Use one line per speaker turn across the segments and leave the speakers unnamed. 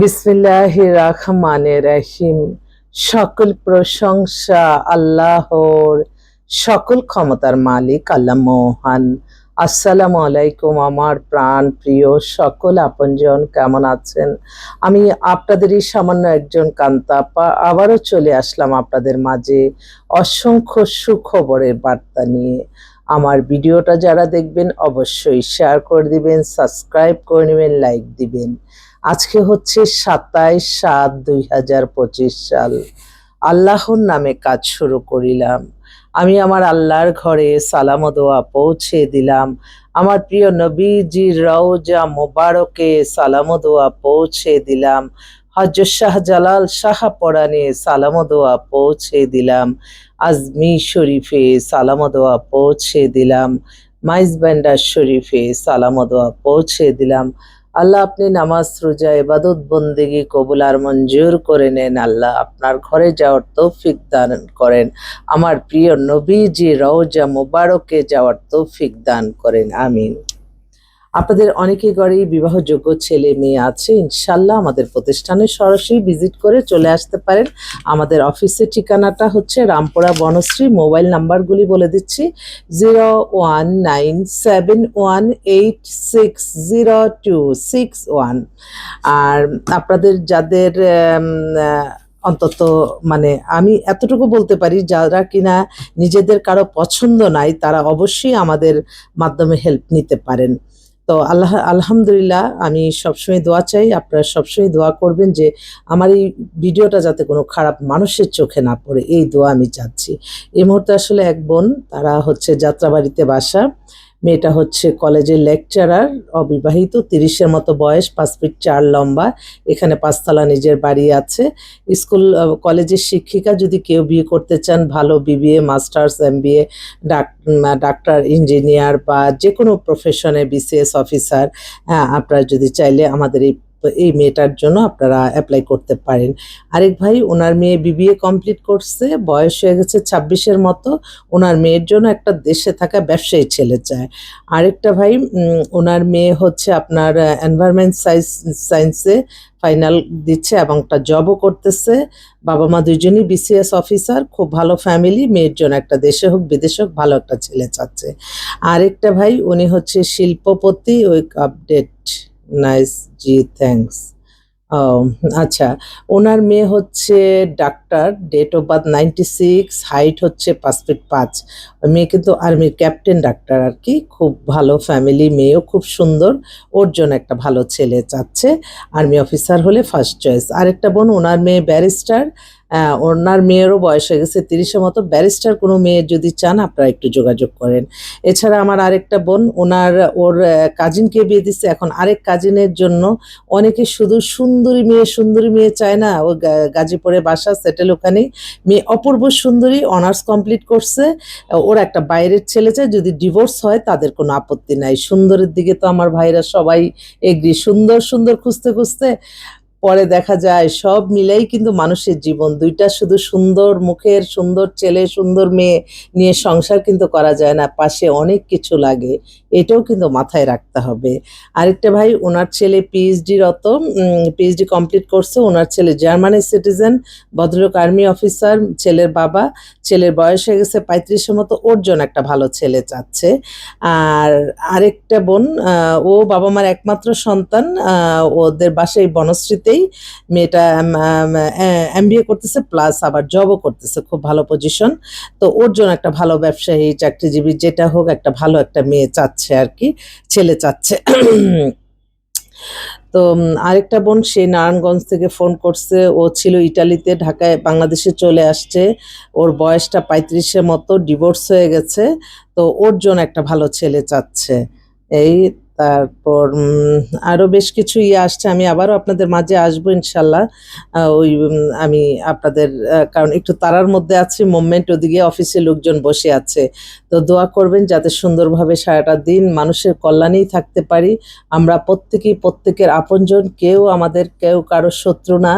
বিসমিল্লাহ রহমানে রহিম। সকল প্রশংসা আল্লাহর। সকল ক্ষমতার মালিক আল্লাহ মোহান। আসসালামু আলাইকুম আমার প্রাণ প্রিয় সকল আপনজন, কেমন আছেন? আমি আপনাদেরই সামান্য একজন কান্তাপা, আবারও চলে আসলাম আপনাদের মাঝে অসংখ্য সুখবরের বার্তা নিয়ে। আমার ভিডিওটা যারা দেখবেন, অবশ্যই শেয়ার করে দিবেন সাবস্ক্রাইব করে নেবেন লাইক দিবেন। আজকে হচ্ছে সাতাইশ সাত দুই হাজার পঁচিশ সাল। আল্লাহর নামে কাজ শুরু করিলাম। আমি আমার আল্লাহর ঘরে সালাম দোয়া পৌঁছে দিলাম। আমার প্রিয় নবীজির রওজা মোবারকে সালাম দোয়া পৌঁছে দিলাম। হজরত শাহজালাল শাহ পরানে সালাম দোয়া পৌঁছে দিলাম। আজমি শরীফে সালাম দোয়া পৌঁছে দিলাম। মাইজ ব্যান্ডার শরীফে সালাম দোয়া পৌঁছে দিলাম। আল্লাহ আপনি নামাজ, রোজা এবাদত বন্দিগি, কবুল আর মঞ্জুর করে নেন। আল্লাহ আপনার ঘরে যাওয়ার তৌফিক দান করেন। আমার প্রিয় নবীজি রওজা মোবারকে যাওয়ার তৌফিক দান করেন। আমিন। আপনাদের অনেকে ঘরেই বিবাহযোগ্য ছেলে মেয়ে আছে। ইনশাল্লাহ আমাদের প্রতিষ্ঠানে সরাসরি ভিজিট করে চলে আসতে পারেন। আমাদের অফিসের ঠিকানাটা হচ্ছে রামপুরা বনশ্রী মোবাইল নাম্বারগুলি বলে দিচ্ছি। Zero one nine seven one eight six zero two six one. আর আপনাদের যাদের অন্তত মানে আমি এতটুকু বলতে পারি, যারা কিনা নিজেদের কারও পছন্দ নাই, তারা অবশ্যই আমাদের মাধ্যমে হেল্প নিতে পারেন। তো আল্লাহ, আলহামদুলিল্লাহ আমি সবসময় দোয়া চাই, আপনারা সবসময় দোয়া করবেন যে আমার এই ভিডিওটা যাতে কোনো খারাপ মানুষের চোখে না পড়ে, এই দোয়া আমি চাচ্ছি। এই মুহূর্তে আসলে এক বোন, তারা হচ্ছে যাত্রাবাড়িতে বাসা। মেয়েটা হচ্ছে কলেজের লেকচারার, অবিবাহিত, তিরিশের মতো বয়স, পাঁচ ফিট চার লম্বা, এখানে পাঁচতলা নিজের বাড়ি আছে। স্কুল কলেজের শিক্ষিকা যদি কেউ বিয়ে করতে চান, ভালো BBA, masters M BA doctor, engineer বা যে কোনো প্রফেশনে বিসিএস অফিসার হ্যাঁ আপনারা যদি চাইলে আমাদের এই এই মেয়েটার জন্য আপনারা অ্যাপ্লাই করতে পারেন। আরেক ভাই, ওনার মেয়ে বিবিএ কমপ্লিট করছে, বয়স হয়ে গেছে ছাব্বিশের মতো, ওনার মেয়ের জন্য একটা দেশে থাকা ব্যবসায়ী ছেলে চায়। আরেকটা ভাই ওনার মেয়ে হচ্ছে আপনার এনভায়রনমেন্ট সাইন্স সায়েন্সে ফাইনাল দিচ্ছে এবং একটা জবও করতেছে। বাবা মা দুজনই বিসিএস অফিসার খুব ভালো ফ্যামিলি মেয়ের জন্য একটা দেশে হোক, বিদেশে হোক, ভালো একটা ছেলে চাচ্ছে। আরেকটা ভাই, উনি হচ্ছে শিল্পপতি ওই আপডেট নাইস জি থ্যাঙ্কস ও আচ্ছা ওনার মেয়ে হচ্ছে doctor date of birth ninety six height হচ্ছে পাঁচ ফিট পাঁচ। মেয়ে কিন্তু আর্মির ক্যাপ্টেন ডাক্তার আর কি, খুব ভালো ফ্যামিলি মেয়েও, খুব সুন্দর। ওর জন্য একটা ভালো ছেলে চাচ্ছে। আর্মি অফিসার হলে ফার্স্ট চয়েস আরেকটা বোন, ওনার মেয়ে ব্যারিস্টার ওনার মেয়েরও বয়স হয়ে গেছে, তিরিশের মতো ব্যারিস্টার কোনো মেয়ে যদি চান, আপনারা একটু যোগাযোগ করেন। এছাড়া আমার আরেকটা বোন, ওনার, ওর কাজিনকে বিয়ে দিচ্ছে। এখন আরেক কাজিনের জন্য অনেকে শুধু সুন্দরী মেয়ে সুন্দরী মেয়ে চায় না। ও গাজীপুরে বাসা সেটেল ওখানে। মেয়ে অপূর্ব সুন্দরী অনার্স কমপ্লিট করছে। ওর একটা বাইরের ছেলে চায়, যদি ডিভোর্স হয়, তাদের কোনো আপত্তি নাই। সুন্দরের দিকে তো আমার ভাইরা সবাই এগ্রি। সুন্দর সুন্দর খুঁজতে খুঁজতে পরে দেখা যায় সব মিলেই কিন্তু মানুষের জীবন। দুইটা শুধু সুন্দর মুখের, সুন্দর ছেলে, সুন্দর মেয়ে নিয়ে সংসার কিন্তু করা যায় না, পাশে অনেক কিছু লাগে। এটাও কিন্তু মাথায় রাখতে হবে। আরেকটা ভাই ওনার ছেলে পিএইচডি রত পিএইচডি কমপ্লিট করছে ওনার ছেলে জার্মানির সিটিজেন ভদ্রলোক আর্মি অফিসার ছেলের বাবা, ছেলের বয়স হয়ে গেছে পঁয়ত্রিশের মতো, ওর জন্য একটা ভালো ছেলে চাচ্ছে। আর আরেকটা বোন ও বাবা মার একমাত্র সন্তান ওদের বাসায় বনশ্রীতেই মেয়েটা এম এমবিএ করতেছে প্লাস আবার জবও করতেছে, খুব ভালো পজিশন তো ওর জন্য একটা ভালো ব্যবসায়ী, চাকরিজীবী, যেটা হোক একটা ভালো একটা মেয়ে চাচ্ছে। আর কি, ছেলে চাচ্ছে। তো আরেকটা বোন, সে নারায়ণগঞ্জ থেকে ফোন করছে। ও ছিল ইটালিতে, ঢাকায়, বাংলাদেশে চলে আসছে। ওর বয়সটা পঁয়ত্রিশের মতো, ডিভোর্স হয়ে গেছে। তো ওর জন্য একটা ভালো ছেলে চাচ্ছে। এই তারপর উম, আরও বেশ কিছু ইয়ে আসছে। আমি আবারও আপনাদের মাঝে আসব ইনশাল্লাহ। ওই আমি আপনাদের কারণ একটু তারার মধ্যে আছি মুভমেন্ট ওদিকে অফিসে লোকজন বসে আছে। তো দোয়া করবেন যাতে সুন্দরভাবে সারাটা দিন মানুষের কল্যাণেই থাকতে পারি। আমরা প্রত্যেকেই প্রত্যেকের আপনজন কেউ আমাদের কেউ কারও শত্রু না।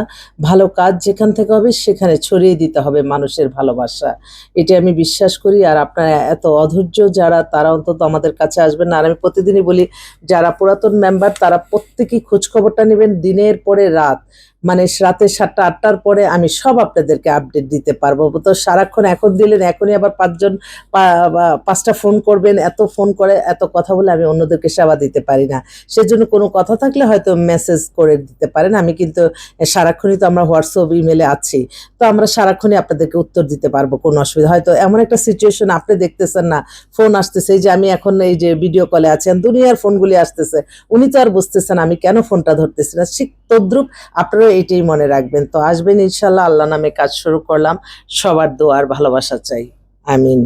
ভালো কাজ যেখান থেকে হবে সেখানে ছড়িয়ে দিতে হবে মানুষের ভালোবাসা। এটা আমি বিশ্বাস করি। আর আপনারা এত অধৈর্য যারা তারা অন্তত আমাদের কাছে আসবেন আর আমি প্রতিদিনই বলি যারা পুরাতন মেম্বার তারা প্রত্যেকেই খোঁজ খবরটা নেবেন দিনের পরে রাত। মানে রাতে সাতটা, আটটার পরে আমি সব আপনাদেরকে আপডেট দিতে পারব। তো সারাক্ষণ এখন দিলেন, এখনই আবার পাঁচজন পাঁচটা ফোন করবেন, এত ফোন করে, এত কথা বলে আমি অন্যদেরকে সেবা দিতে পারি না। সেজন্য কোনো কথা থাকলে হয়তো মেসেজ করে দিতে পারেন। আমি কিন্তু সারাক্ষণই তো আমরা হোয়াটসঅ্যাপ ইমেলে আছি। তো আমরা সারাক্ষণই আপনাদেরকে উত্তর দিতে পারব, কোনো অসুবিধা। হয়তো এমন একটা সিচুয়েশন আপনি দেখতেছেন না ফোন আসতেছে যে আমি এখন এই যে ভিডিও কলে আছি দুনিয়ার ফোনগুলি আসতেছে, উনি তো আর বুঝতেছেন আমি কেন ফোনটা ধরতেছি না। ঠিক তদ্রুপ, আপনারাও এটাই মনে রাখবেন। তো আসবেন ইনশাল্লাহ, আল্লাহ নামে কাজ শুরু করলাম। সবার দোয়ার ভালোবাসা চাই। আমিন।